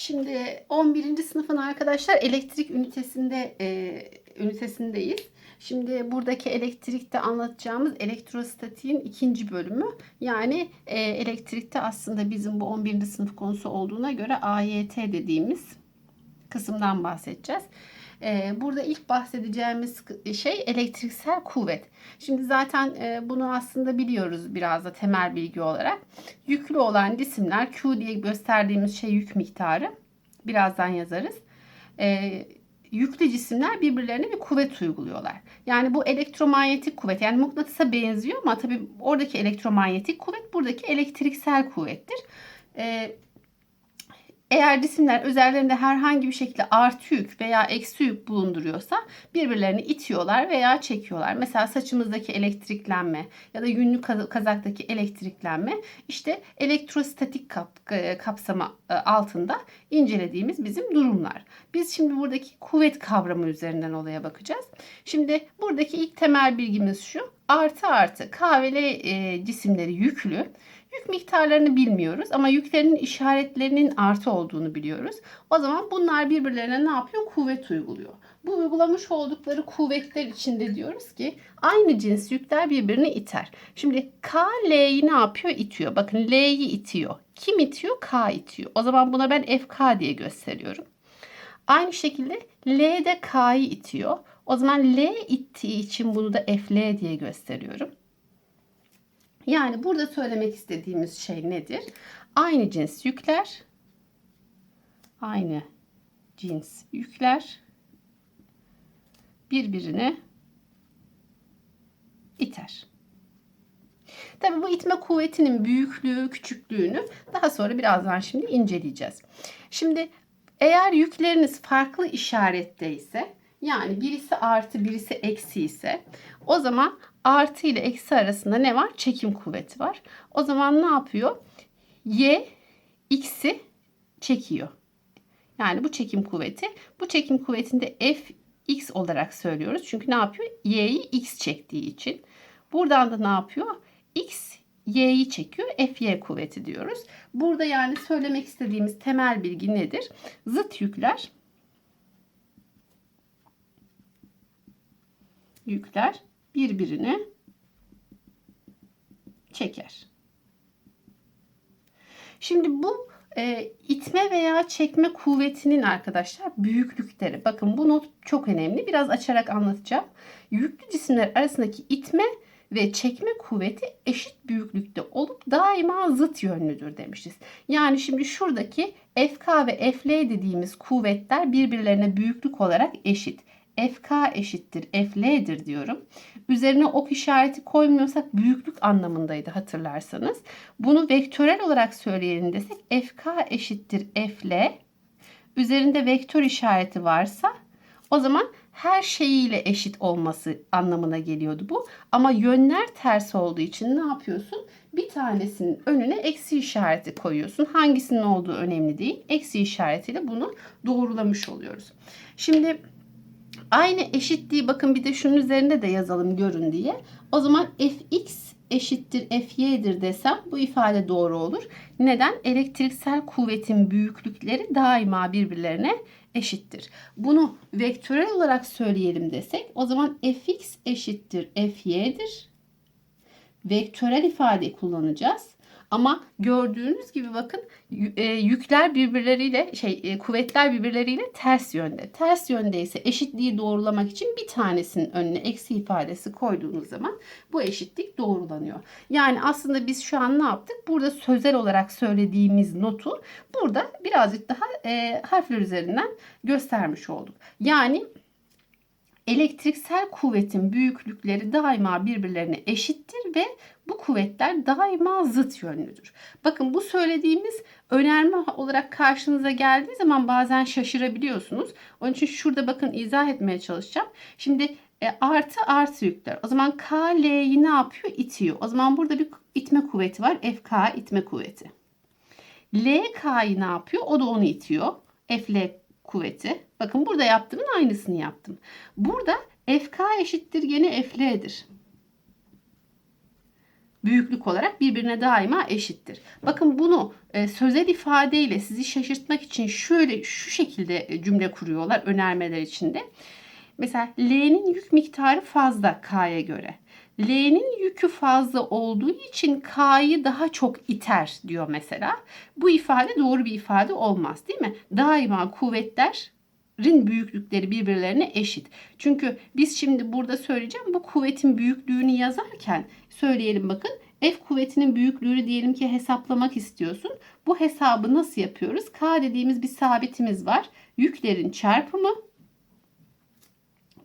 Şimdi 11. sınıfın arkadaşlar elektrik ünitesinde e, ünitesindeyiz. Şimdi buradaki elektrikte anlatacağımız elektrostatiğin ikinci bölümü. Yani e, elektrikte aslında bizim bu 11. sınıf konusu olduğuna göre AYT dediğimiz kısımdan bahsedeceğiz. E, burada ilk bahsedeceğimiz şey elektriksel kuvvet. Şimdi zaten e, bunu aslında biliyoruz biraz da temel bilgi olarak. Yüklü olan cisimler Q diye gösterdiğimiz şey yük miktarı. Birazdan yazarız. E, yüklü cisimler birbirlerine bir kuvvet uyguluyorlar. Yani bu elektromanyetik kuvvet yani mıknatısa benziyor ama tabii oradaki elektromanyetik kuvvet buradaki elektriksel kuvvettir. Ee, eğer cisimler üzerlerinde herhangi bir şekilde artı yük veya eksi yük bulunduruyorsa birbirlerini itiyorlar veya çekiyorlar. Mesela saçımızdaki elektriklenme ya da yünlü kazaktaki elektriklenme işte elektrostatik kap, e, kapsama e, altında incelediğimiz bizim durumlar. Biz şimdi buradaki kuvvet kavramı üzerinden olaya bakacağız. Şimdi buradaki ilk temel bilgimiz şu. Artı artı K ve L e, cisimleri yüklü. Yük miktarlarını bilmiyoruz ama yüklerinin işaretlerinin artı olduğunu biliyoruz. O zaman bunlar birbirlerine ne yapıyor? Kuvvet uyguluyor. Bu uygulamış oldukları kuvvetler içinde diyoruz ki aynı cins yükler birbirini iter. Şimdi K L'yi ne yapıyor? İtiyor. Bakın L'yi itiyor. Kim itiyor? K itiyor. O zaman buna ben FK diye gösteriyorum. Aynı şekilde L de K'yı itiyor. O zaman L ittiği için bunu da FL diye gösteriyorum. Yani burada söylemek istediğimiz şey nedir? Aynı cins yükler, aynı cins yükler birbirini iter. Tabi bu itme kuvvetinin büyüklüğü, küçüklüğünü daha sonra birazdan şimdi inceleyeceğiz. Şimdi eğer yükleriniz farklı işarette ise yani birisi artı birisi eksi ise o zaman artı ile eksi arasında ne var? Çekim kuvveti var. O zaman ne yapıyor? Y x'i çekiyor. Yani bu çekim kuvveti. Bu çekim kuvvetinde F x olarak söylüyoruz. Çünkü ne yapıyor? Y'yi x çektiği için. Buradan da ne yapıyor? X y'yi çekiyor. Fy kuvveti diyoruz. Burada yani söylemek istediğimiz temel bilgi nedir? Zıt yükler yükler birbirini çeker. Şimdi bu e, itme veya çekme kuvvetinin arkadaşlar büyüklükleri. Bakın bu not çok önemli. Biraz açarak anlatacağım. Yüklü cisimler arasındaki itme ve çekme kuvveti eşit büyüklükte olup daima zıt yönlüdür demişiz. Yani şimdi şuradaki FK ve FL dediğimiz kuvvetler birbirlerine büyüklük olarak eşit. FK eşittir FL'dir diyorum. Üzerine ok işareti koymuyorsak büyüklük anlamındaydı hatırlarsanız. Bunu vektörel olarak söyleyelim desek FK eşittir FL. Üzerinde vektör işareti varsa o zaman her şeyiyle eşit olması anlamına geliyordu bu. Ama yönler ters olduğu için ne yapıyorsun? Bir tanesinin önüne eksi işareti koyuyorsun. Hangisinin olduğu önemli değil. Eksi işaretiyle bunu doğrulamış oluyoruz. Şimdi Aynı eşitliği bakın bir de şunun üzerinde de yazalım görün diye. O zaman fx eşittir fy'dir desem bu ifade doğru olur. Neden? Elektriksel kuvvetin büyüklükleri daima birbirlerine eşittir. Bunu vektörel olarak söyleyelim desek o zaman fx eşittir fy'dir. Vektörel ifade kullanacağız. Ama gördüğünüz gibi bakın e, yükler birbirleriyle şey e, kuvvetler birbirleriyle ters yönde. Ters yönde ise eşitliği doğrulamak için bir tanesinin önüne eksi ifadesi koyduğunuz zaman bu eşitlik doğrulanıyor. Yani aslında biz şu an ne yaptık? Burada sözel olarak söylediğimiz notu burada birazcık daha e, harfler üzerinden göstermiş olduk. Yani elektriksel kuvvetin büyüklükleri daima birbirlerine eşittir ve bu kuvvetler daima zıt yönlüdür. Bakın bu söylediğimiz önerme olarak karşınıza geldiği zaman bazen şaşırabiliyorsunuz. Onun için şurada bakın izah etmeye çalışacağım. Şimdi e, artı artı yükler. O zaman K L'yi ne yapıyor? İtiyor. O zaman burada bir itme kuvveti var. FK itme kuvveti. L K'yı ne yapıyor? O da onu itiyor. F L kuvveti. Bakın burada yaptığımın aynısını yaptım. Burada FK eşittir gene FL'dir. Büyüklük olarak birbirine daima eşittir. Bakın bunu e, sözel ifadeyle sizi şaşırtmak için şöyle şu şekilde e, cümle kuruyorlar önermeler içinde. Mesela L'nin yük miktarı fazla K'ya göre. L'nin yükü fazla olduğu için K'yı daha çok iter diyor mesela. Bu ifade doğru bir ifade olmaz değil mi? Daima kuvvetlerin büyüklükleri birbirlerine eşit. Çünkü biz şimdi burada söyleyeceğim bu kuvvetin büyüklüğünü yazarken söyleyelim bakın. F kuvvetinin büyüklüğünü diyelim ki hesaplamak istiyorsun. Bu hesabı nasıl yapıyoruz? K dediğimiz bir sabitimiz var. Yüklerin çarpımı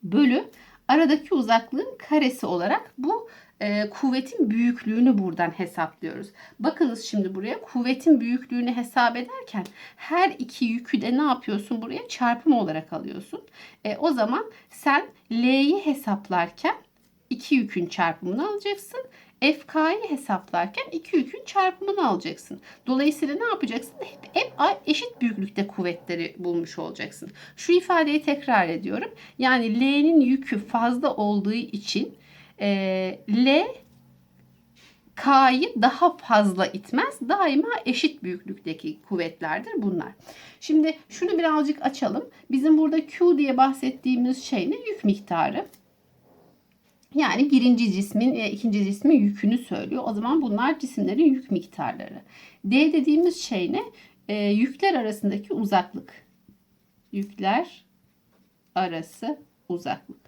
bölü aradaki uzaklığın karesi olarak bu e, kuvvetin büyüklüğünü buradan hesaplıyoruz. Bakınız şimdi buraya kuvvetin büyüklüğünü hesap ederken her iki yükü de ne yapıyorsun buraya çarpım olarak alıyorsun. E, o zaman sen L'yi hesaplarken iki yükün çarpımını alacaksın. FK'yı hesaplarken iki yükün çarpımını alacaksın. Dolayısıyla ne yapacaksın? Hep, hep eşit büyüklükte kuvvetleri bulmuş olacaksın. Şu ifadeyi tekrar ediyorum. Yani L'nin yükü fazla olduğu için e, L K'yı daha fazla itmez. Daima eşit büyüklükteki kuvvetlerdir bunlar. Şimdi şunu birazcık açalım. Bizim burada Q diye bahsettiğimiz şey ne? Yük miktarı. Yani birinci cismin e, ikinci cismin yükünü söylüyor. O zaman bunlar cisimlerin yük miktarları. D dediğimiz şey ne? E, yükler arasındaki uzaklık. Yükler arası uzaklık.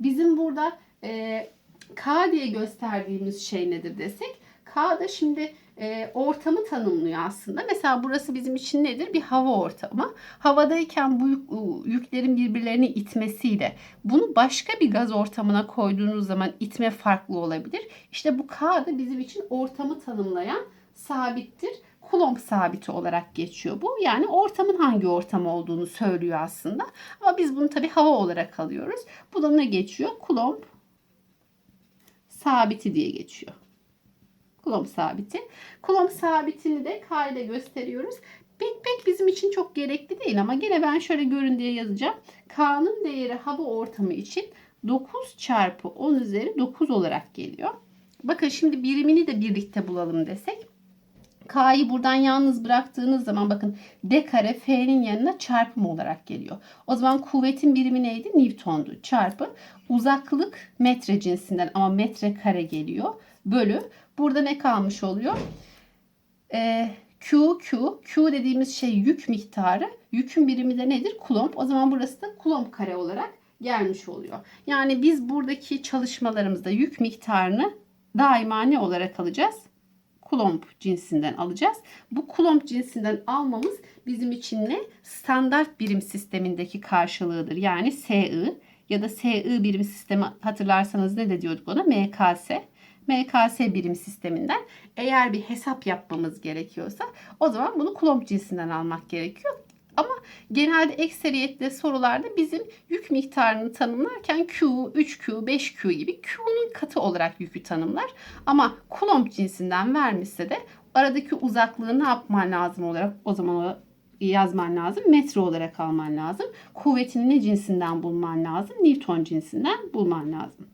Bizim burada e, K diye gösterdiğimiz şey nedir desek? K da şimdi e, ortamı tanımlıyor aslında. Mesela burası bizim için nedir? Bir hava ortamı. Havadayken bu yük, yüklerin birbirlerini itmesiyle bunu başka bir gaz ortamına koyduğunuz zaman itme farklı olabilir. İşte bu K da bizim için ortamı tanımlayan sabittir. Coulomb sabiti olarak geçiyor bu. Yani ortamın hangi ortam olduğunu söylüyor aslında. Ama biz bunu tabii hava olarak alıyoruz. Bu da ne geçiyor? Coulomb sabiti diye geçiyor. Coulomb sabiti. Coulomb sabitini de K ile gösteriyoruz. Pek pek bizim için çok gerekli değil ama gene ben şöyle görün diye yazacağım. K'nın değeri hava ortamı için 9 çarpı 10 üzeri 9 olarak geliyor. Bakın şimdi birimini de birlikte bulalım desek. K'yı buradan yalnız bıraktığınız zaman bakın D kare F'nin yanına çarpım olarak geliyor. O zaman kuvvetin birimi neydi? Newton'du. Çarpı uzaklık metre cinsinden ama metre kare geliyor. Bölü Burada ne kalmış oluyor? Ee, Q, Q. Q dediğimiz şey yük miktarı. Yükün birimi de nedir? Kulomb. O zaman burası da kulomb kare olarak gelmiş oluyor. Yani biz buradaki çalışmalarımızda yük miktarını daima ne olarak alacağız? Kulomb cinsinden alacağız. Bu kulomb cinsinden almamız bizim için ne? Standart birim sistemindeki karşılığıdır. Yani SI ya da SI birim sistemi hatırlarsanız ne de diyorduk ona? MKS. MKS birim sisteminden eğer bir hesap yapmamız gerekiyorsa o zaman bunu Coulomb cinsinden almak gerekiyor. Ama genelde ekseriyette sorularda bizim yük miktarını tanımlarken Q, 3Q, 5Q gibi Q'nun katı olarak yükü tanımlar. Ama Coulomb cinsinden vermişse de aradaki uzaklığı ne yapman lazım olarak o zaman yazman lazım. Metre olarak alman lazım. Kuvvetini ne cinsinden bulman lazım? Newton cinsinden bulman lazım.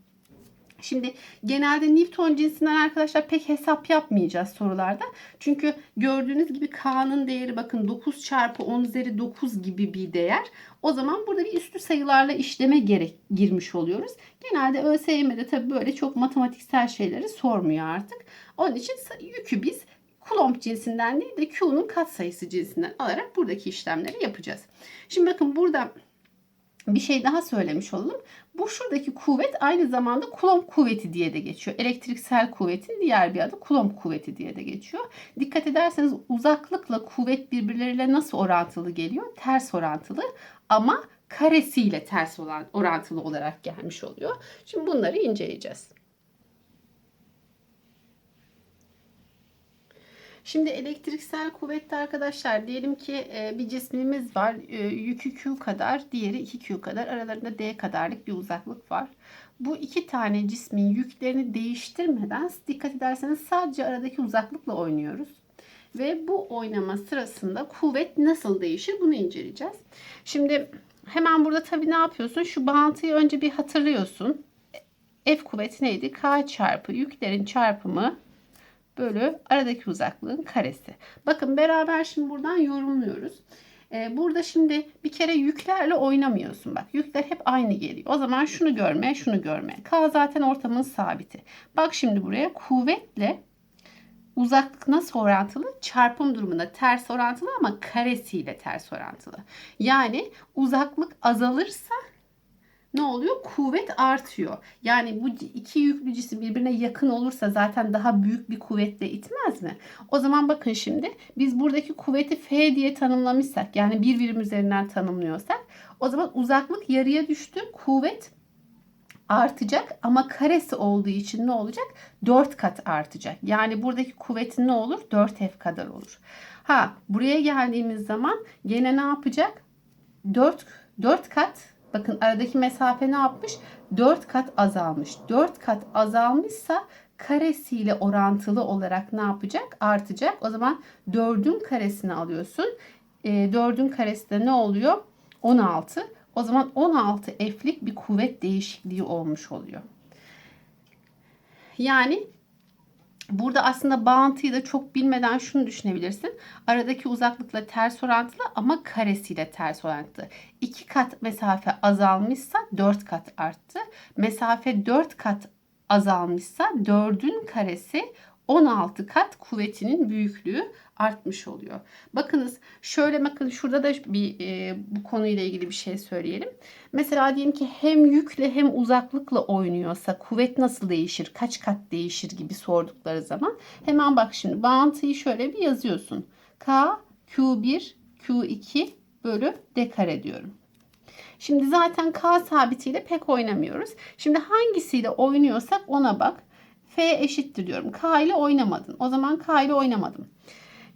Şimdi genelde Newton cinsinden arkadaşlar pek hesap yapmayacağız sorularda. Çünkü gördüğünüz gibi K'nın değeri bakın 9 çarpı 10 üzeri 9 gibi bir değer. O zaman burada bir üstü sayılarla işleme gerek girmiş oluyoruz. Genelde ÖSYM'de tabii böyle çok matematiksel şeyleri sormuyor artık. Onun için yükü biz Coulomb cinsinden değil de Q'nun katsayısı cinsinden alarak buradaki işlemleri yapacağız. Şimdi bakın burada bir şey daha söylemiş olalım. Bu şuradaki kuvvet aynı zamanda Coulomb kuvveti diye de geçiyor. Elektriksel kuvvetin diğer bir adı Coulomb kuvveti diye de geçiyor. Dikkat ederseniz uzaklıkla kuvvet birbirleriyle nasıl orantılı geliyor? Ters orantılı ama karesiyle ters olan orantılı olarak gelmiş oluyor. Şimdi bunları inceleyeceğiz. Şimdi elektriksel kuvvette arkadaşlar diyelim ki e, bir cismimiz var. E, yükü Q kadar, diğeri 2Q kadar. Aralarında D kadarlık bir uzaklık var. Bu iki tane cismin yüklerini değiştirmeden dikkat ederseniz sadece aradaki uzaklıkla oynuyoruz. Ve bu oynama sırasında kuvvet nasıl değişir bunu inceleyeceğiz. Şimdi hemen burada tabii ne yapıyorsun? Şu bağıntıyı önce bir hatırlıyorsun. F kuvveti neydi? K çarpı yüklerin çarpımı bölü aradaki uzaklığın karesi. Bakın beraber şimdi buradan yorumluyoruz. Ee, burada şimdi bir kere yüklerle oynamıyorsun. Bak yükler hep aynı geliyor. O zaman şunu görme, şunu görme. K zaten ortamın sabiti. Bak şimdi buraya kuvvetle uzaklık nasıl orantılı? Çarpım durumunda ters orantılı ama karesiyle ters orantılı. Yani uzaklık azalırsa ne oluyor? Kuvvet artıyor. Yani bu iki yüklü cisim birbirine yakın olursa zaten daha büyük bir kuvvetle itmez mi? O zaman bakın şimdi biz buradaki kuvveti F diye tanımlamışsak yani bir birim üzerinden tanımlıyorsak o zaman uzaklık yarıya düştü. Kuvvet artacak ama karesi olduğu için ne olacak? 4 kat artacak. Yani buradaki kuvvetin ne olur? 4F kadar olur. Ha buraya geldiğimiz zaman gene ne yapacak? 4 4 kat bakın aradaki mesafe ne yapmış? 4 kat azalmış. 4 kat azalmışsa karesiyle orantılı olarak ne yapacak? Artacak. O zaman 4'ün karesini alıyorsun. E, 4'ün karesi de ne oluyor? 16. O zaman 16 F'lik bir kuvvet değişikliği olmuş oluyor. Yani burada aslında bağıntıyı da çok bilmeden şunu düşünebilirsin. Aradaki uzaklıkla ters orantılı ama karesiyle ters orantılı. 2 kat mesafe azalmışsa 4 kat arttı. Mesafe 4 kat azalmışsa 4'ün karesi 16 kat kuvvetinin büyüklüğü artmış oluyor. Bakınız şöyle bakın şurada da bir e, bu konuyla ilgili bir şey söyleyelim. Mesela diyelim ki hem yükle hem uzaklıkla oynuyorsa kuvvet nasıl değişir, kaç kat değişir gibi sordukları zaman hemen bak şimdi bağıntıyı şöyle bir yazıyorsun. K Q1 Q2 bölü D kare diyorum. Şimdi zaten K sabitiyle pek oynamıyoruz. Şimdi hangisiyle oynuyorsak ona bak. F eşittir diyorum. K ile oynamadın. O zaman K ile oynamadım.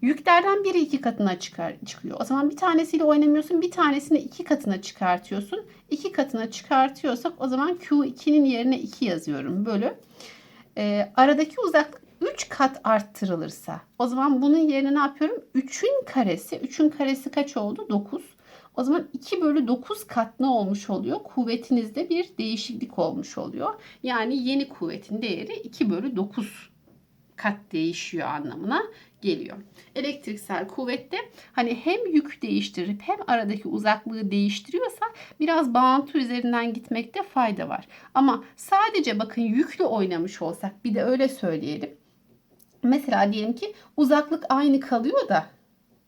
Yüklerden biri iki katına çıkar, çıkıyor. O zaman bir tanesiyle oynamıyorsun. Bir tanesini iki katına çıkartıyorsun. İki katına çıkartıyorsak o zaman Q2'nin yerine 2 yazıyorum. Bölü. E, aradaki uzaklık 3 kat arttırılırsa o zaman bunun yerine ne yapıyorum? 3'ün karesi. 3'ün karesi kaç oldu? 9. O zaman 2 bölü 9 kat ne olmuş oluyor? Kuvvetinizde bir değişiklik olmuş oluyor. Yani yeni kuvvetin değeri 2 bölü 9 kat değişiyor anlamına geliyor. Elektriksel kuvvette hani hem yük değiştirip hem aradaki uzaklığı değiştiriyorsa biraz bağıntı üzerinden gitmekte fayda var. Ama sadece bakın yükle oynamış olsak bir de öyle söyleyelim. Mesela diyelim ki uzaklık aynı kalıyor da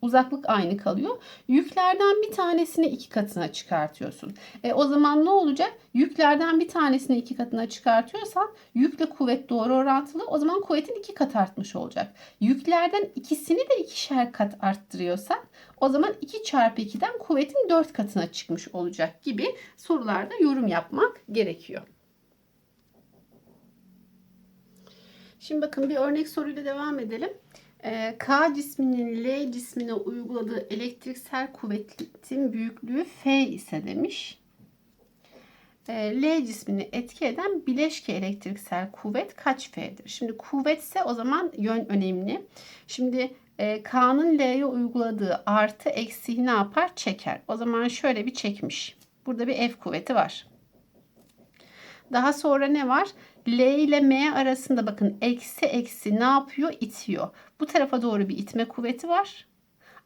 uzaklık aynı kalıyor. Yüklerden bir tanesini iki katına çıkartıyorsun. E, o zaman ne olacak? Yüklerden bir tanesini iki katına çıkartıyorsan yükle kuvvet doğru orantılı. O zaman kuvvetin iki kat artmış olacak. Yüklerden ikisini de ikişer kat arttırıyorsan o zaman 2 çarpı 2'den kuvvetin 4 katına çıkmış olacak gibi sorularda yorum yapmak gerekiyor. Şimdi bakın bir örnek soruyla devam edelim. Ee, K cisminin L cismine uyguladığı elektriksel kuvvetin büyüklüğü F ise demiş. Ee, L cismini etki eden bileşke elektriksel kuvvet kaç F'dir? Şimdi kuvvetse o zaman yön önemli. Şimdi e, K'nın L'ye uyguladığı artı eksiği ne yapar? Çeker. O zaman şöyle bir çekmiş. Burada bir F kuvveti var. Daha sonra ne var? L ile M arasında bakın eksi eksi ne yapıyor? İtiyor. Bu tarafa doğru bir itme kuvveti var.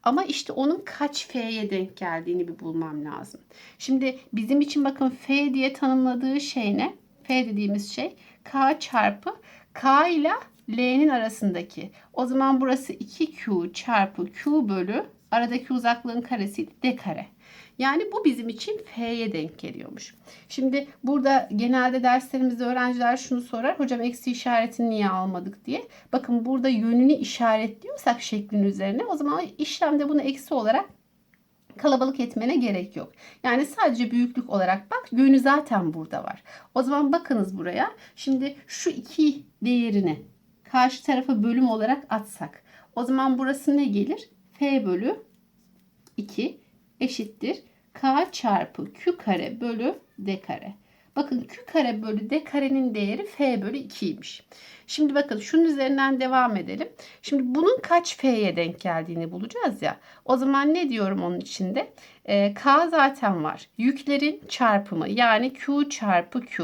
Ama işte onun kaç F'ye denk geldiğini bir bulmam lazım. Şimdi bizim için bakın F diye tanımladığı şey ne? F dediğimiz şey K çarpı K ile L'nin arasındaki. O zaman burası 2Q çarpı Q bölü aradaki uzaklığın karesi D kare. Yani bu bizim için F'ye denk geliyormuş. Şimdi burada genelde derslerimizde öğrenciler şunu sorar. Hocam eksi işaretini niye almadık diye. Bakın burada yönünü işaretliyorsak şeklin üzerine o zaman işlemde bunu eksi olarak kalabalık etmene gerek yok. Yani sadece büyüklük olarak bak yönü zaten burada var. O zaman bakınız buraya. Şimdi şu iki değerini karşı tarafa bölüm olarak atsak. O zaman burası ne gelir? F bölü 2 eşittir k çarpı q kare bölü d kare. Bakın q kare bölü d karenin değeri f bölü 2'ymiş. Şimdi bakın şunun üzerinden devam edelim. Şimdi bunun kaç f'ye denk geldiğini bulacağız ya. O zaman ne diyorum onun içinde? E, k zaten var. Yüklerin çarpımı yani q çarpı q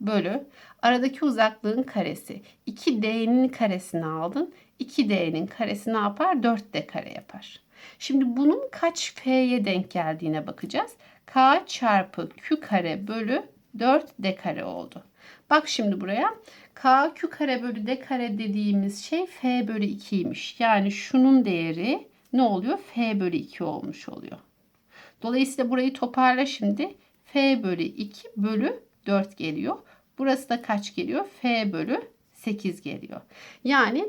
bölü aradaki uzaklığın karesi 2D'nin karesini aldın. 2D'nin karesi ne yapar? 4D kare yapar. Şimdi bunun kaç F'ye denk geldiğine bakacağız. K çarpı Q kare bölü 4D kare oldu. Bak şimdi buraya. K Q kare bölü D kare dediğimiz şey F bölü 2'ymiş. Yani şunun değeri ne oluyor? F bölü 2 olmuş oluyor. Dolayısıyla burayı toparla şimdi. F bölü 2 bölü 4 geliyor. Burası da kaç geliyor? F bölü 8 geliyor. Yani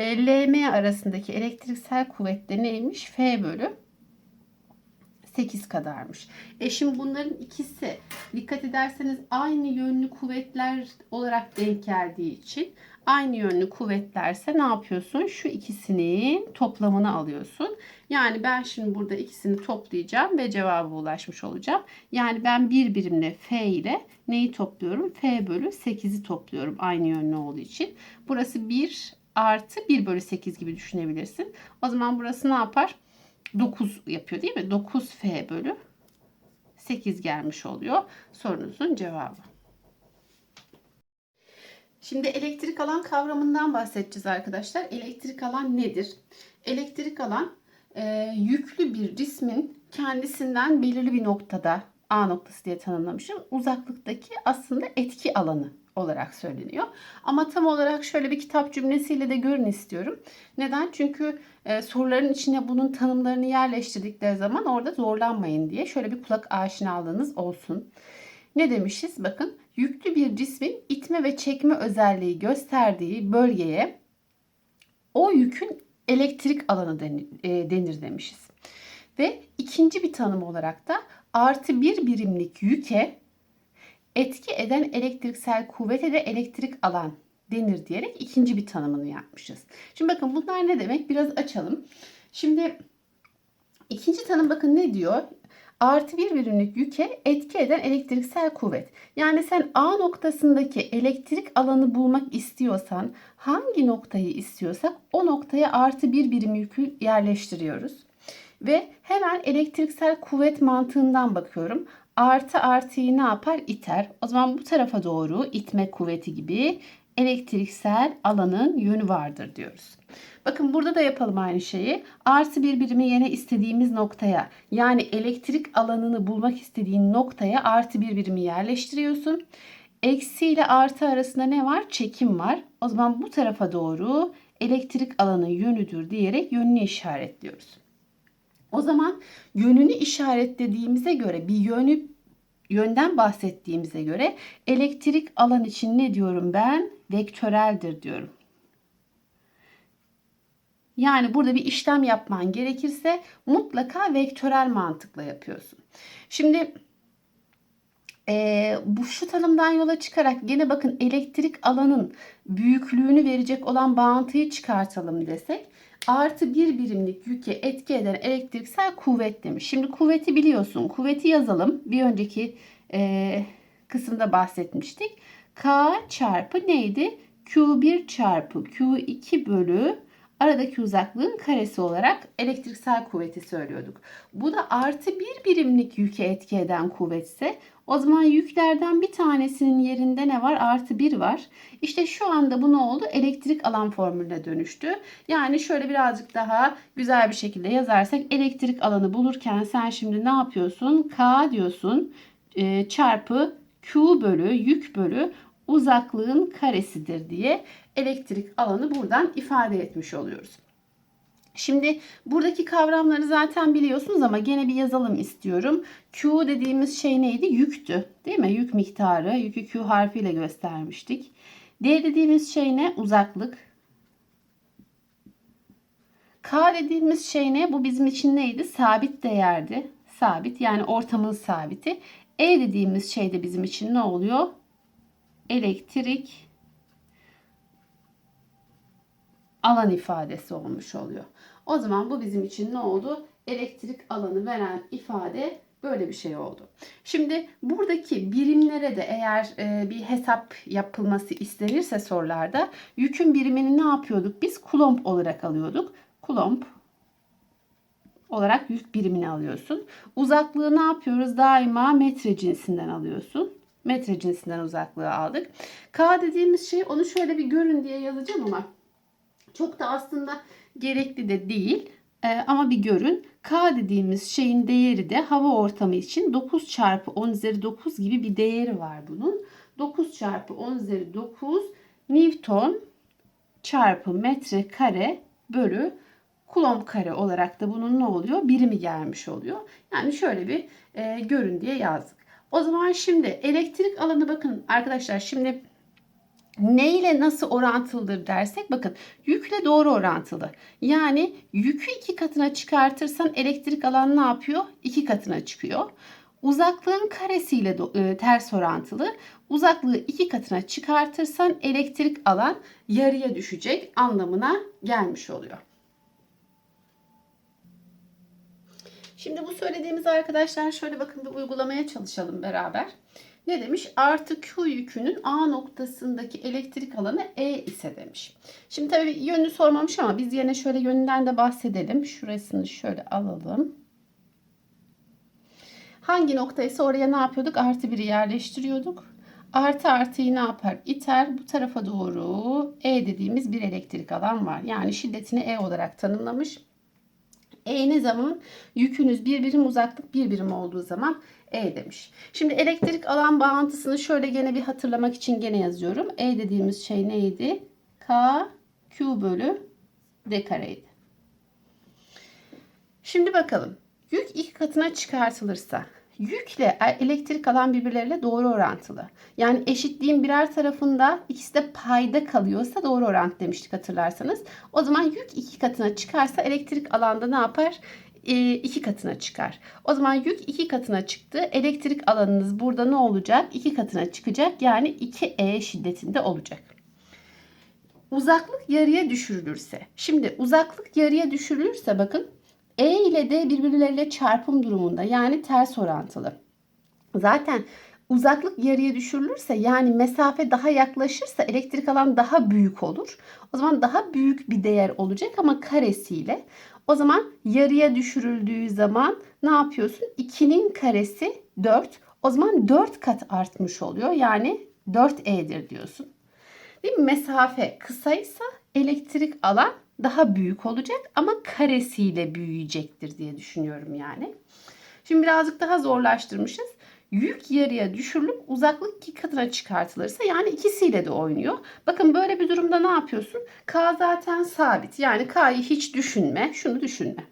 LM arasındaki elektriksel kuvvet de neymiş? F bölü 8 kadarmış. E şimdi bunların ikisi dikkat ederseniz aynı yönlü kuvvetler olarak denk geldiği için aynı yönlü kuvvetlerse ne yapıyorsun? Şu ikisinin toplamını alıyorsun. Yani ben şimdi burada ikisini toplayacağım ve cevaba ulaşmış olacağım. Yani ben bir birimle F ile neyi topluyorum? F bölü 8'i topluyorum aynı yönlü olduğu için. Burası 1 artı 1 bölü 8 gibi düşünebilirsin. O zaman burası ne yapar? 9 yapıyor değil mi? 9F bölü 8 gelmiş oluyor. Sorunuzun cevabı. Şimdi elektrik alan kavramından bahsedeceğiz arkadaşlar. Elektrik alan nedir? Elektrik alan e, yüklü bir cismin kendisinden belirli bir noktada A noktası diye tanımlamışım. Uzaklıktaki aslında etki alanı olarak söyleniyor. Ama tam olarak şöyle bir kitap cümlesiyle de görün istiyorum. Neden? Çünkü e, soruların içine bunun tanımlarını yerleştirdikleri zaman orada zorlanmayın diye şöyle bir kulak aşinalığınız olsun. Ne demişiz? Bakın yüklü bir cismin itme ve çekme özelliği gösterdiği bölgeye o yükün elektrik alanı e, denir demişiz. Ve ikinci bir tanım olarak da artı bir birimlik yüke etki eden elektriksel kuvvete de elektrik alan denir diyerek ikinci bir tanımını yapmışız. Şimdi bakın bunlar ne demek? Biraz açalım. Şimdi ikinci tanım bakın ne diyor? Artı bir birimlik yüke etki eden elektriksel kuvvet. Yani sen A noktasındaki elektrik alanı bulmak istiyorsan hangi noktayı istiyorsak o noktaya artı bir birim yükü yerleştiriyoruz. Ve hemen elektriksel kuvvet mantığından bakıyorum. Artı artıyı ne yapar? İter. O zaman bu tarafa doğru itme kuvveti gibi elektriksel alanın yönü vardır diyoruz. Bakın burada da yapalım aynı şeyi. Artı bir birimi yine istediğimiz noktaya yani elektrik alanını bulmak istediğin noktaya artı bir birimi yerleştiriyorsun. Eksi ile artı arasında ne var? Çekim var. O zaman bu tarafa doğru elektrik alanın yönüdür diyerek yönünü işaretliyoruz. O zaman yönünü işaretlediğimize göre bir yönü yönden bahsettiğimize göre elektrik alan için ne diyorum ben? Vektöreldir diyorum. Yani burada bir işlem yapman gerekirse mutlaka vektörel mantıkla yapıyorsun. Şimdi e, bu şu tanımdan yola çıkarak gene bakın elektrik alanın büyüklüğünü verecek olan bağıntıyı çıkartalım desek artı bir birimlik yüke etki eden elektriksel kuvvet demiş. Şimdi kuvveti biliyorsun. Kuvveti yazalım. Bir önceki e, kısımda bahsetmiştik. K çarpı neydi? Q1 çarpı Q2 bölü aradaki uzaklığın karesi olarak elektriksel kuvveti söylüyorduk. Bu da artı bir birimlik yüke etki eden kuvvetse o zaman yüklerden bir tanesinin yerinde ne var? Artı bir var. İşte şu anda bu ne oldu? Elektrik alan formülüne dönüştü. Yani şöyle birazcık daha güzel bir şekilde yazarsak elektrik alanı bulurken sen şimdi ne yapıyorsun? K diyorsun e, çarpı Q bölü yük bölü uzaklığın karesidir diye elektrik alanı buradan ifade etmiş oluyoruz. Şimdi buradaki kavramları zaten biliyorsunuz ama gene bir yazalım istiyorum. Q dediğimiz şey neydi? Yüktü. Değil mi? Yük miktarı. Yükü Q harfiyle göstermiştik. D dediğimiz şey ne? Uzaklık. K dediğimiz şey ne? Bu bizim için neydi? Sabit değerdi. Sabit yani ortamın sabiti. E dediğimiz şey de bizim için ne oluyor? Elektrik alan ifadesi olmuş oluyor. O zaman bu bizim için ne oldu? Elektrik alanı veren ifade böyle bir şey oldu. Şimdi buradaki birimlere de eğer e, bir hesap yapılması istenirse sorularda yükün birimini ne yapıyorduk? Biz kulomb olarak alıyorduk. Kulomb olarak yük birimini alıyorsun. Uzaklığı ne yapıyoruz? Daima metre cinsinden alıyorsun. metre cinsinden uzaklığı aldık. K dediğimiz şey onu şöyle bir görün diye yazacağım ama çok da aslında gerekli de değil. Ee, ama bir görün. K dediğimiz şeyin değeri de hava ortamı için 9 çarpı 10 üzeri 9 gibi bir değeri var bunun. 9 çarpı 10 üzeri 9 Newton çarpı metre kare bölü kulomb kare olarak da bunun ne oluyor? Birimi gelmiş oluyor. Yani şöyle bir e, görün diye yazdık. O zaman şimdi elektrik alanı bakın arkadaşlar şimdi ne ile nasıl orantılıdır dersek bakın yükle doğru orantılı. Yani yükü iki katına çıkartırsan elektrik alan ne yapıyor? İki katına çıkıyor. Uzaklığın karesiyle e, ters orantılı. Uzaklığı iki katına çıkartırsan elektrik alan yarıya düşecek anlamına gelmiş oluyor. Şimdi bu söylediğimiz arkadaşlar şöyle bakın bir uygulamaya çalışalım beraber. Ne demiş? Artı Q yükünün A noktasındaki elektrik alanı E ise demiş. Şimdi tabii yönünü sormamış ama biz yine şöyle yönünden de bahsedelim. Şurasını şöyle alalım. Hangi noktaysa oraya ne yapıyorduk? Artı biri yerleştiriyorduk. Artı artıyı ne yapar? İter. Bu tarafa doğru E dediğimiz bir elektrik alan var. Yani şiddetini E olarak tanımlamış. E ne zaman? Yükünüz bir birim uzaklık bir birim olduğu zaman E demiş. Şimdi elektrik alan bağıntısını şöyle gene bir hatırlamak için gene yazıyorum. E dediğimiz şey neydi? K Q bölü D kareydi. Şimdi bakalım. Yük iki katına çıkartılırsa yükle elektrik alan birbirleriyle doğru orantılı. Yani eşitliğin birer tarafında ikisi de payda kalıyorsa doğru orantı demiştik hatırlarsanız. O zaman yük iki katına çıkarsa elektrik alanda ne yapar? E, iki katına çıkar. O zaman yük iki katına çıktı. Elektrik alanınız burada ne olacak? İki katına çıkacak. Yani 2E şiddetinde olacak. Uzaklık yarıya düşürülürse. Şimdi uzaklık yarıya düşürülürse bakın e ile D birbirleriyle çarpım durumunda yani ters orantılı. Zaten uzaklık yarıya düşürülürse yani mesafe daha yaklaşırsa elektrik alan daha büyük olur. O zaman daha büyük bir değer olacak ama karesiyle. O zaman yarıya düşürüldüğü zaman ne yapıyorsun? 2'nin karesi 4. O zaman 4 kat artmış oluyor. Yani 4E'dir diyorsun. Değil mi? Mesafe kısaysa elektrik alan daha büyük olacak ama karesiyle büyüyecektir diye düşünüyorum yani. Şimdi birazcık daha zorlaştırmışız. Yük yarıya düşürülüp uzaklık iki katına çıkartılırsa yani ikisiyle de oynuyor. Bakın böyle bir durumda ne yapıyorsun? K zaten sabit. Yani K'yı hiç düşünme. Şunu düşünme.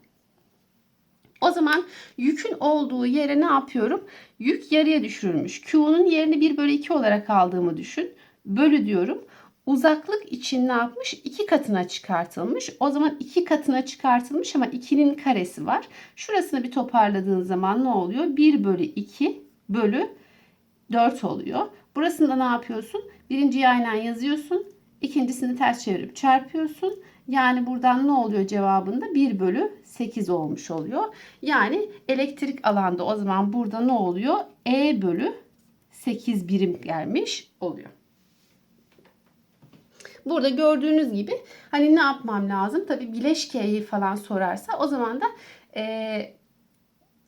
O zaman yükün olduğu yere ne yapıyorum? Yük yarıya düşürülmüş. Q'nun yerini 1 bölü 2 olarak aldığımı düşün. Bölü diyorum uzaklık için ne yapmış? 2 katına çıkartılmış. O zaman 2 katına çıkartılmış ama 2'nin karesi var. Şurasını bir toparladığın zaman ne oluyor? 1 bölü 2 bölü 4 oluyor. Burasında ne yapıyorsun? Birinciyi aynen yazıyorsun. İkincisini ters çevirip çarpıyorsun. Yani buradan ne oluyor cevabında? 1 bölü 8 olmuş oluyor. Yani elektrik alanda o zaman burada ne oluyor? E bölü 8 birim gelmiş oluyor. Burada gördüğünüz gibi hani ne yapmam lazım? Tabii bileşkeyi falan sorarsa o zaman da e,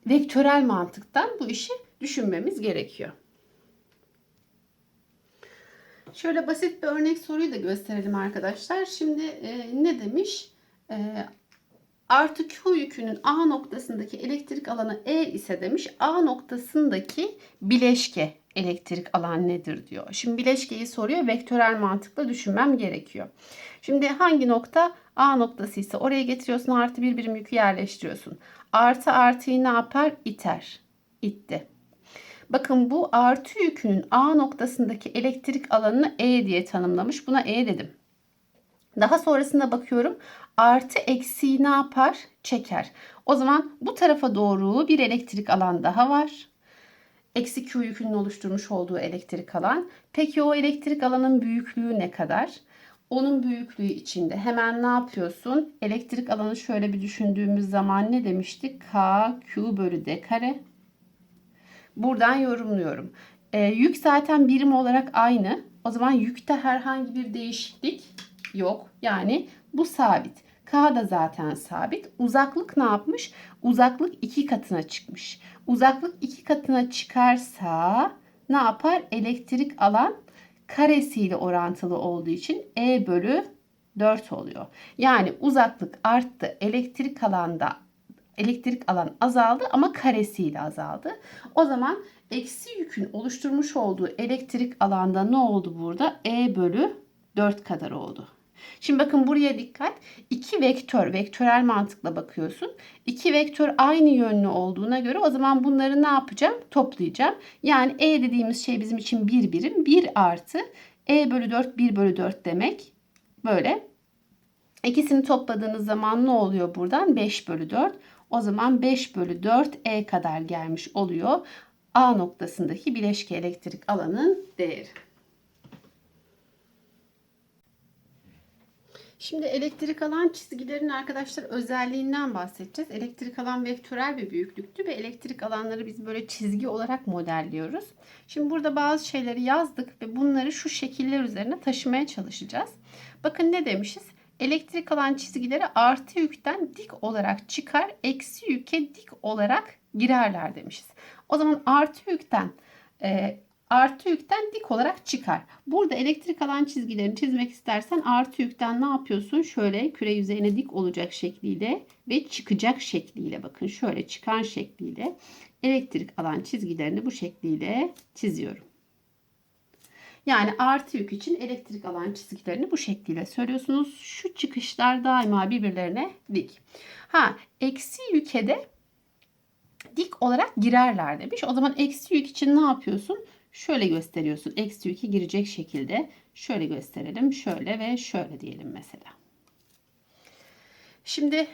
vektörel mantıktan bu işi düşünmemiz gerekiyor. Şöyle basit bir örnek soruyu da gösterelim arkadaşlar. Şimdi e, ne demiş? E, artı Q yükünün A noktasındaki elektrik alanı E ise demiş A noktasındaki bileşke elektrik alan nedir diyor. Şimdi bileşkeyi soruyor. Vektörel mantıkla düşünmem gerekiyor. Şimdi hangi nokta A noktası ise oraya getiriyorsun artı bir birim yükü yerleştiriyorsun. Artı artıyı ne yapar? İter. İtti. Bakın bu artı yükünün A noktasındaki elektrik alanını E diye tanımlamış. Buna E dedim. Daha sonrasında bakıyorum. Artı eksiği ne yapar? Çeker. O zaman bu tarafa doğru bir elektrik alan daha var eksi Q yükünün oluşturmuş olduğu elektrik alan. Peki o elektrik alanın büyüklüğü ne kadar? Onun büyüklüğü içinde hemen ne yapıyorsun? Elektrik alanı şöyle bir düşündüğümüz zaman ne demiştik? K Q bölü D kare. Buradan yorumluyorum. E, yük zaten birim olarak aynı. O zaman yükte herhangi bir değişiklik yok. Yani bu sabit. K da zaten sabit. Uzaklık ne yapmış? Uzaklık iki katına çıkmış. Uzaklık iki katına çıkarsa ne yapar? Elektrik alan karesiyle orantılı olduğu için E bölü 4 oluyor. Yani uzaklık arttı. Elektrik alanda elektrik alan azaldı ama karesiyle azaldı. O zaman eksi yükün oluşturmuş olduğu elektrik alanda ne oldu burada? E bölü 4 kadar oldu. Şimdi bakın buraya dikkat. İki vektör, vektörel mantıkla bakıyorsun. İki vektör aynı yönlü olduğuna göre o zaman bunları ne yapacağım? Toplayacağım. Yani E dediğimiz şey bizim için bir birim. 1 artı E bölü 4, 1 bölü 4 demek. Böyle. İkisini topladığınız zaman ne oluyor buradan? 5 bölü 4. O zaman 5 bölü 4 E kadar gelmiş oluyor. A noktasındaki bileşke elektrik alanın değeri. Şimdi elektrik alan çizgilerin arkadaşlar özelliğinden bahsedeceğiz. Elektrik alan vektörel bir büyüklüktü ve elektrik alanları biz böyle çizgi olarak modelliyoruz. Şimdi burada bazı şeyleri yazdık ve bunları şu şekiller üzerine taşımaya çalışacağız. Bakın ne demişiz? Elektrik alan çizgileri artı yükten dik olarak çıkar, eksi yüke dik olarak girerler demişiz. O zaman artı yükten e, artı yükten dik olarak çıkar. Burada elektrik alan çizgilerini çizmek istersen artı yükten ne yapıyorsun? Şöyle küre yüzeyine dik olacak şekliyle ve çıkacak şekliyle bakın şöyle çıkan şekliyle elektrik alan çizgilerini bu şekliyle çiziyorum. Yani artı yük için elektrik alan çizgilerini bu şekliyle söylüyorsunuz. Şu çıkışlar daima birbirlerine dik. Ha eksi yüke de dik olarak girerler demiş. O zaman eksi yük için ne yapıyorsun? Şöyle gösteriyorsun. Eksi yükü girecek şekilde. Şöyle gösterelim. Şöyle ve şöyle diyelim mesela. Şimdi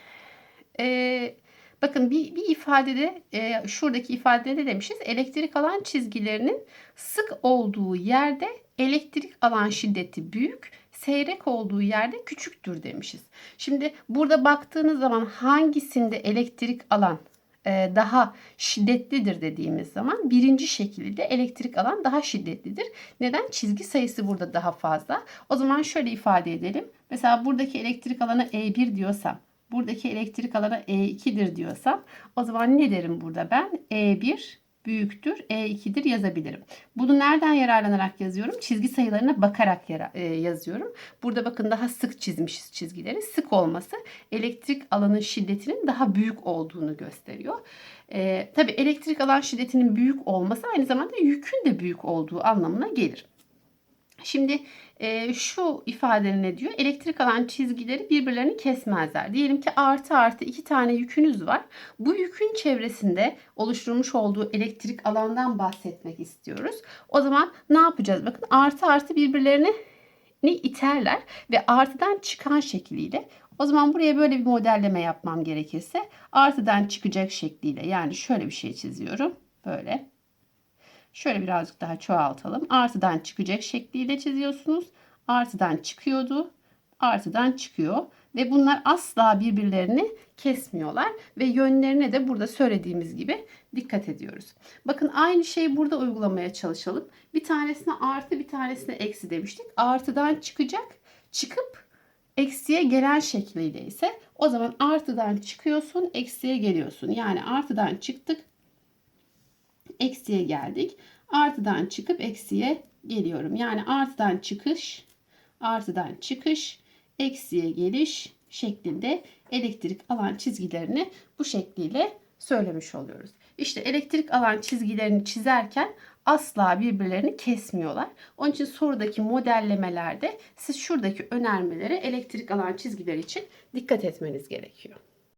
e, bakın bir, bir ifadede e, şuradaki ifadede de demişiz. Elektrik alan çizgilerinin sık olduğu yerde elektrik alan şiddeti büyük, seyrek olduğu yerde küçüktür demişiz. Şimdi burada baktığınız zaman hangisinde elektrik alan daha şiddetlidir dediğimiz zaman birinci şekilde elektrik alan daha şiddetlidir. Neden? Çizgi sayısı burada daha fazla. O zaman şöyle ifade edelim. Mesela buradaki elektrik alanı E1 diyorsam, buradaki elektrik alanı E2'dir diyorsam o zaman ne derim burada ben? E1 büyüktür E2'dir yazabilirim. Bunu nereden yararlanarak yazıyorum? Çizgi sayılarına bakarak e, yazıyorum. Burada bakın daha sık çizmişiz çizgileri. Sık olması elektrik alanın şiddetinin daha büyük olduğunu gösteriyor. Ee, tabii elektrik alan şiddetinin büyük olması aynı zamanda yükün de büyük olduğu anlamına gelir. Şimdi e, şu ifade ne diyor? Elektrik alan çizgileri birbirlerini kesmezler. Diyelim ki artı artı iki tane yükünüz var. Bu yükün çevresinde oluşturmuş olduğu elektrik alandan bahsetmek istiyoruz. O zaman ne yapacağız? Bakın artı artı birbirlerini ni iterler ve artıdan çıkan şekliyle o zaman buraya böyle bir modelleme yapmam gerekirse artıdan çıkacak şekliyle yani şöyle bir şey çiziyorum. Böyle. Şöyle birazcık daha çoğaltalım. Artıdan çıkacak şekliyle çiziyorsunuz. Artıdan çıkıyordu. Artıdan çıkıyor. Ve bunlar asla birbirlerini kesmiyorlar. Ve yönlerine de burada söylediğimiz gibi dikkat ediyoruz. Bakın aynı şeyi burada uygulamaya çalışalım. Bir tanesine artı bir tanesine eksi demiştik. Artıdan çıkacak. Çıkıp eksiye gelen şekliyle ise o zaman artıdan çıkıyorsun eksiye geliyorsun. Yani artıdan çıktık eksiye geldik. Artıdan çıkıp eksiye geliyorum. Yani artıdan çıkış, artıdan çıkış, eksiye geliş şeklinde elektrik alan çizgilerini bu şekliyle söylemiş oluyoruz. İşte elektrik alan çizgilerini çizerken asla birbirlerini kesmiyorlar. Onun için sorudaki modellemelerde siz şuradaki önermelere elektrik alan çizgiler için dikkat etmeniz gerekiyor.